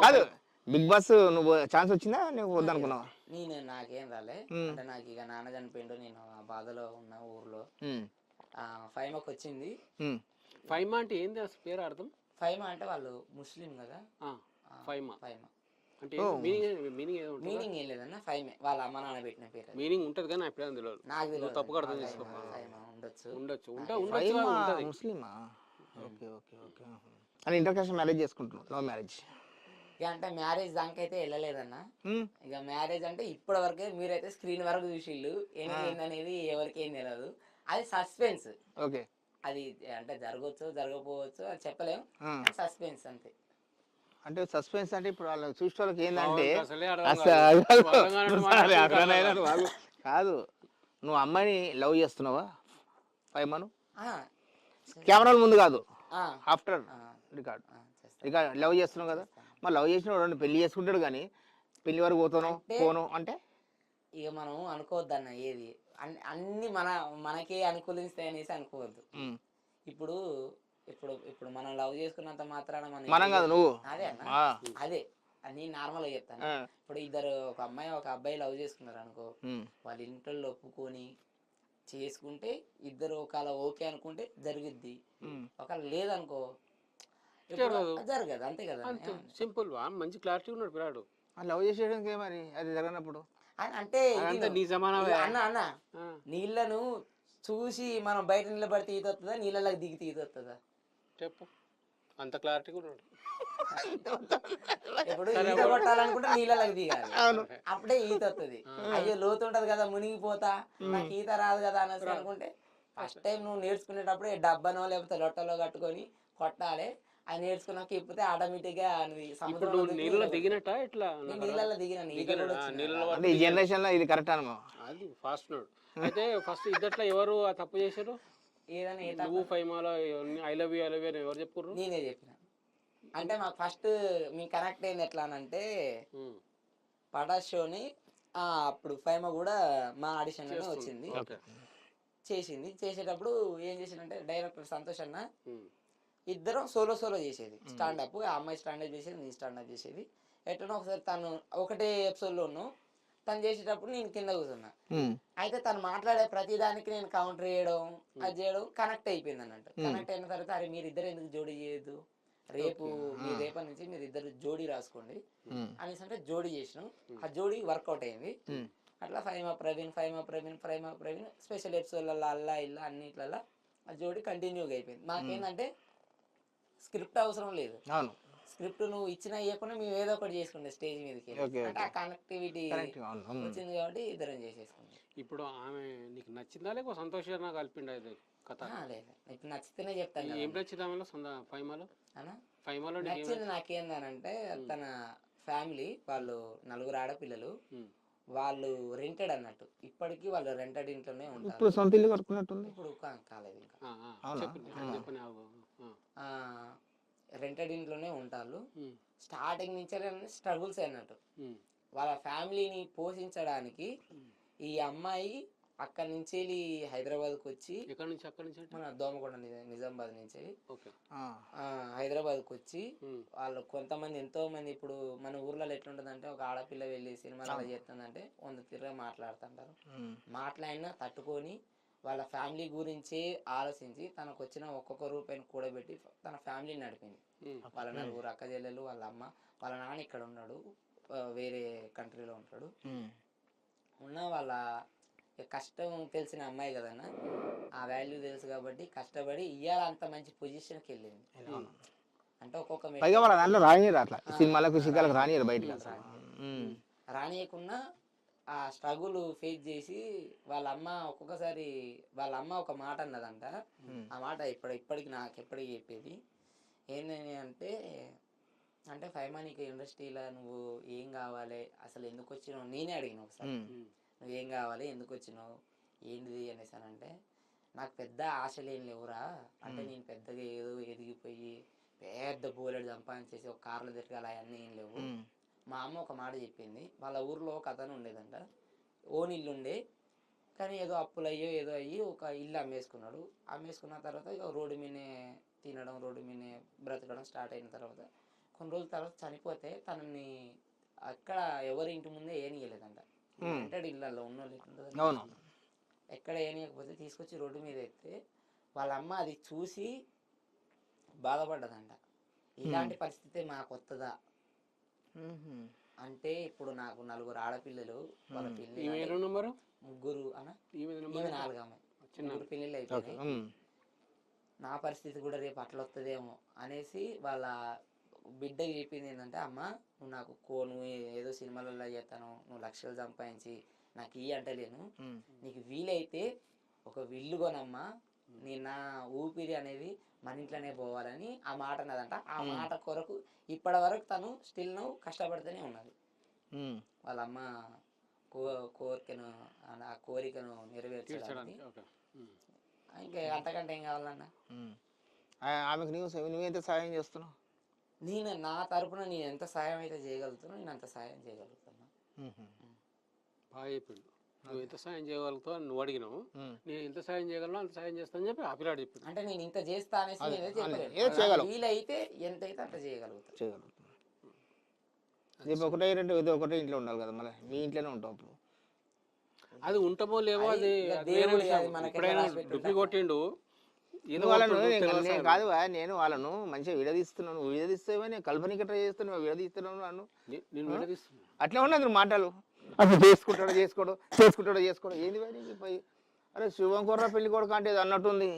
కాదు. Big boss నువ్వు chance వచ్చిందా? నువ్వు వద్దనుకున్నావా? నేను నాకేం రాలే. అంటే నాకు ఇక నాన్న చనిపోయిండు నేను ఆ బాధలో ఉన్న ఊర్లో. ఫైమాకి వచ్చింది. ఫైమా అంటే ఏంది? అసలు పేరు అర్థం? ఫైమా అంటే వాళ్ళు ముస్లిం కదా? ఆ, ఫైమా. ఫైమా. అంటే మీనింగ్ మీనింగ్ ఏదో ఉంటుంది? మీనింగ్ ఏం లేదన్న ఫైమే. వాళ్ళ అమ్మ నాన్న పెట్టిన పేరు. మీనింగ్ ఉంటుంది కానీ ఎప్పుడైనా తెలియదు. నాకు తెలియదు. తప్పుగా అర్థం చేసుకో. ఉండొచ్చు. ఉండొచ్చు. ఉంటే ఉండొచ్చు ముస్లిమా? Okay okay okay. అని ఇంటర్ కాస్ట్ మ్యారేజ్ చేసుకుంటున్నావు. Love marriage. ఇక అంటే మ్యారేజ్ దానికైతే వెళ్ళలేదన్న. ఇక మ్యారేజ్ అంటే ఇప్పటి వరకే మీరైతే స్క్రీన్ వరకు చూసిళ్ళు. ఏంటి ఏందనేది ఎవరికి ఏం తెలియదు అది సస్పెన్స్. ఓకే. అది అంటే జరగవచ్చు జరగకపోవచ్చు అది చెప్పలేం. సస్పెన్స్ అంతే. అంటే సస్పెన్స్ అంటే ఇప్పుడు వాళ్ళు చూసే వాళ్ళకి ఏంటంటే అసలే కాదు. నువ్వు అమ్మాయిని లవ్ చేస్తున్నావా? ఫైమాను ఆ, కెమెరాల ముందు కాదు. ఆ, ఆఫ్టర్ రికార్డ్. రికార్డ్ లవ్ చేస్తున్నావు కదా? మరి లవ్ చేసిన వాడు పెళ్ళి చేసుకుంటాడు కానీ పెళ్ళి వరకు పోతాను పోను అంటే? ఇక మనం అనుకోవద్దన్న ఏది? అన్ని మన మనకే అనుకూలిస్తాయి అనేసి అనుకోవద్దు. ఇప్పుడు ఇప్పుడు ఇప్పుడు మనం లవ్ చేసుకున్నంత మాత్రాన మనం మనం కాదు నువ్వు. అదే అన్న. అదే. అది నేను నార్మల్గా చెప్తాను. ఇప్పుడు ఇద్దరు ఒక అమ్మాయి ఒక అబ్బాయి లవ్ చేసుకున్నారు అనుకో వాళ్ళ ఇంట్లో ఒప్పుకొని చేసుకుంటే ఇద్దరు ఒకవేళ ఓకే అనుకుంటే జరుగుద్ది. ఒకవేళ లేదనుకో జరగదు. అంతే కదా. సింపుల్ మంచి క్లారిటీ ఉన్నాడు పిల్లాడు లవ్ చేసేయడానికి మరి అది జరగనప్పుడు? అంటే నీ అన్న అన్న నీళ్ళను చూసి మనం బయట నిలబడితే ఈత వస్తుందా నీళ్ళలోకి దిగితే ఈత వస్తుందా చెప్పు. అంత క్లారిటీ కూడా ఇప్పుడు ఈత కొట్టాలనుకుంటే నీళ్ళలోకి దిగాలి. అవును. అప్పుడే ఈత వస్తుంది అయ్యో లోతు ఉంటది కదా మునిగిపోతా నాకు ఈత రాదు కదా అనేసి అనుకుంటే ఫస్ట్ టైం నువ్వు నేర్చుకునేటప్పుడు డబ్బనో లేకపోతే లొట్టలో కట్టుకొని కొట్టాలి. అది నేర్చుకున్నాక నువ్వు ఇప్పుడు సముద్రంలో నువ్వు నీళ్ళలో దిగినట్ట ఇట్లా నీళ్ళలో దిగిన ఈత కూడా వచ్చింది. నీళ్ళలో అంటే ఈ జనరేషన్లో ఇది కరెక్ట్ అనమా అది ఫాస్ట్ నోడ్ అయితే ఫస్ట్ ఇద్దట్లో ఎవరు ఆ తప్పు చేశారు? ఏదైనా ఏ నువ్వు ఫైమాలో I love you I love you అని ఎవరు చెప్పుర్రు నేనే చెప్పిన. అంటే మాకు ఫస్ట్ మీ కనెక్ట్ అయింది ఎట్లా అంటే ఉమ్, పటాస్ షోని ఆ, అప్పుడు ఫైమ కూడా మా ఆడిషన్లోనే వచ్చింది. ఓకే. చేసింది. చేసేటప్పుడు ఏం చేసిందంటే డైరెక్టర్ సంతోష్ అన్న ఉమ్, ఇద్దరం సోలో సోలో చేసేది. స్టాండప్ ఆ అమ్మాయి స్టాండప్ చేసేది నేను స్టాండప్ చేసేది. ఎట్లనో ఒకసారి తను ఒకటే ఎపిసోడ్లో ఉన్నాం తను చేసేటప్పుడు నేను కింద కూర్చున్నా. అయితే తను మాట్లాడే ప్రతి దానికి నేను కౌంటర్ చేయడం అది చేయడం కనెక్ట్ అయిపోయింది అన్నట్టు. కనెక్ట్ అయిన తర్వాత అరే మీరు ఇద్దరు ఎందుకు జోడీ చేయొద్దు? రేపు మీ రేపటి నుంచి మీరు ఇద్దరు జోడీ రాసుకోండి. అనేసి అంటే జోడీ చేసినాం. ఆ జోడీ వర్కౌట్ అయింది. అట్లా ఫైమా ప్రవీణ్ ఫైమా ప్రవీణ్ ఫైమా ప్రవీణ్ స్పెషల్ ఎపిసోడ్లలో అల్లా ఇల్లా అన్నిట్లలో ఆ జోడీ కంటిన్యూగా అయిపోయింది. మాకేంటంటే స్క్రిప్ట్ అవసరం లేదు అవును స్క్రిప్ట్ నువ్వు ఇచ్చినా ఇవ్వకుండా మేము ఏదో ఒకటి చేసుకుంటే స్టేజ్ మీదకి అంటే ఆ కనెక్టివిటీ కరెక్ట్ అవును ఉమ్. వచ్చింది కాబట్టి ఇద్దరం చేసేసుకుంటాం ఇప్పుడు ఆమె నీకు నచ్చిందా లేకపోతే సంతోషంగా కలిపిండా ఇది కథ లేదు ఇప్పుడు నచ్చితేనే చెప్తాను ఏం నచ్చింది ఆమెలో సొంత ఫైమాలో ఫైమాలో నచ్చింది నాకేందనంటే తన ఫ్యామిలీ వాళ్ళు నలుగురు ఆడపిల్లలు వాళ్ళు రెంటెడ్ అన్నట్టు ఇప్పటికీ వాళ్ళు రెంటెడ్ ఇంట్లోనే ఉంటారు ఇప్పుడు సొంత ఇల్లు కట్టుకున్నట్టుంది ఇప్పుడు కాలేదు ఇంకా రెంటెడ్ ఇంట్లోనే ఉంటారు స్టార్టింగ్ నుంచే స్ట్రగుల్స్ అన్నట్టు వాళ్ళ ఫ్యామిలీని పోషించడానికి ఈ అమ్మాయి అక్కడి నుంచి వెళ్ళి హైదరాబాద్కి వచ్చి ఎక్కడి నుంచి అక్కడి నుంచి మన దోమకొండ నిజా- నిజామాబాద్ నుంచి ఓకే. ఆ, ఆ, హైదరాబాద్కి వచ్చి వాళ్ళు కొంతమంది ఎంతో మంది ఇప్పుడు మన ఊర్లలో ఎట్లుంటుందంటే ఒక ఆడపిల్ల వెళ్ళి సినిమాలో చేస్తుందంటే వంద తిరగ మాట్లాడుతుంటారు. మాట్లాడినా తట్టుకొని వాళ్ళ ఫ్యామిలీ గురించి ఆలోచించి తనకు వచ్చిన ఒక్కొక్క రూపాయిని కూడబెట్టి తన ఫ్యామిలీని నడిపింది. వాళ్ళ నలుగురు అక్క చెల్లెలు వాళ్ళ అమ్మ వాళ్ళ నాన్న ఇక్కడ ఉన్నాడు వేరే కంట్రీలో ఉంటాడు. ఉన్న వాళ్ళ కష్టం తెలిసిన అమ్మాయి కదన్న ఆ వాల్యూ తెలుసు కాబట్టి కష్టపడి ఇవాళ అంత మంచి పొజిషన్కి వెళ్ళింది. అంటే ఒక్కొక్క పైగా వాళ్ళ దాంట్లో రానియరు అట్లా. సినిమాలకు రానియరు బయటకు ఆ స్ట్రగుల్ ఫేస్ చేసి వాళ్ళ అమ్మ ఒక్కొక్కసారి వాళ్ళ అమ్మ ఒక మాట అన్నదంట. ఆ మాట ఇప్పుడు ఇప్పటికి నాకు ఎప్పటికి చెప్పేది. ఏంటని అంటే అంటే నీకు ఇండస్ట్రీలో నువ్వు ఏం కావాలి? అసలు ఎందుకు వచ్చినావు? నేనే అడిగిన ఒకసారి. నువ్వేం కావాలి? ఎందుకు వచ్చినావు? ఏంటిది అనేసి అని అంటే నాకు పెద్ద ఆశలు ఏం లేవురా. అంటే నేను పెద్దగా ఏదో ఎదిగిపోయి పెద్ద బోలెడు సంపాదించేసి ఒక కార్లో తిరగాలి అవన్నీ ఏం లేవు. మా అమ్మ ఒక మాట చెప్పింది. వాళ్ళ ఊర్లో ఒక అతను ఉండేదంట. ఓన్ ఇల్లు ఉండే. కానీ ఏదో అప్పులు అయ్యో ఏదో అయ్యి ఒక ఇల్లు అమ్మేసుకున్నాడు. అమ్మేసుకున్న తర్వాత రోడ్డు మీదనే తినడం రోడ్డు మీదనే బ్రతకడం స్టార్ట్ అయిన తర్వాత కొన్ని రోజుల తర్వాత చనిపోతే తనని అక్కడ ఎవరి ఇంటి ముందే ఏనియలేదంట. రెంటెడ్ ఇళ్ళల్లో ఉన్న వాళ్ళు ఎట్లుంటుందో అవును. ఎక్కడ ఏనియకపోతే తీసుకొచ్చి రోడ్డు మీద ఎత్తే వాళ్ళ అమ్మ అది చూసి బాధపడ్డదంట. ఇలాంటి పరిస్థితి మాకు వస్తుందా. అంటే ఇప్పుడు నాకు నలుగురు ఆడపిల్లలు వాళ్ళ ముగ్గురు అన్న నాలుగు ముగ్గురు అయిపోయినాయి. మ్మ్. నా పరిస్థితి కూడా రేపు అట్లా వస్తుందేమో అనేసి వాళ్ళ బిడ్డకి చెప్పింది ఏంటంటే అమ్మ నువ్వు నాకు కో నువ్వు ఏదో సినిమాలలో చేస్తాను నువ్వు లక్షలు సంపాదించి నాకు ఈ అంటలేను. నీకు వీలైతే ఒక విల్లు కొనమ్మా నీ నా ఊపిరి అనేది మన ఇంట్లోనే పోవాలని ఆ మాట అన్నదంట. ఆ. మాట కొరకు ఇప్పటి వరకు తను స్టిల్ నువ్వు కష్టపడుతూనే ఉన్నది. వాళ్ళ అమ్మ కో కోరికను ఆ కోరికను నెరవేర్చడానికి. ఇంకా అంతకంటే ఏం కావాలన్నా? ఆమెకు నువ్వు నువ్వెంత సాయం చేస్తున్నావు? నేను నా తరపున నేను ఎంత సాయం అయితే చేయగలుగుతానో నేను అంత సాయం చేయగలుగుతాను మ్మ్. బాగా నువ్వు ఎంత సాయం చేయగలుగుతావు అని నువ్వు అడిగినావు. నేను ఎంత సాయం చేయగలను అంత సాయం చేస్తానని చెప్పి ఆ పిల్లాడు చెప్పిండు. అంటే నేను ఇంత చేస్తా అనేసి అదే, నేనే. వీలైతే అయితే అంత చేయగలుగుతాను ఒకటే రెండు ఇది ఒకటే ఇంట్లో ఉండాలి కదా మళ్ళీ. మీ ఇంట్లోనే ఉంటావు అప్పుడు. అది ఉంటామో లేవో అది ఎప్పుడైనా కొట్టిండు. వాళ్ళను నేను. కాదు నేను వాళ్ళను మంచిగా విడదీస్తున్నాను. విడదీస్తావా నేను కల్పనకి ట్రై చేస్తున్నావు విడదీస్తున్నావు నన్ను అట్లా ఉన్నది మాటలు. అసలు చేసుకుంటాడు చేసుకోడు చేసుకుంటాడు చేసుకోడు. ఏంది మరి ఇది పోయి? అరే శుభం కుర్ర పెళ్ళి కొడుకు అంటే ఇది అన్నట్టుంది.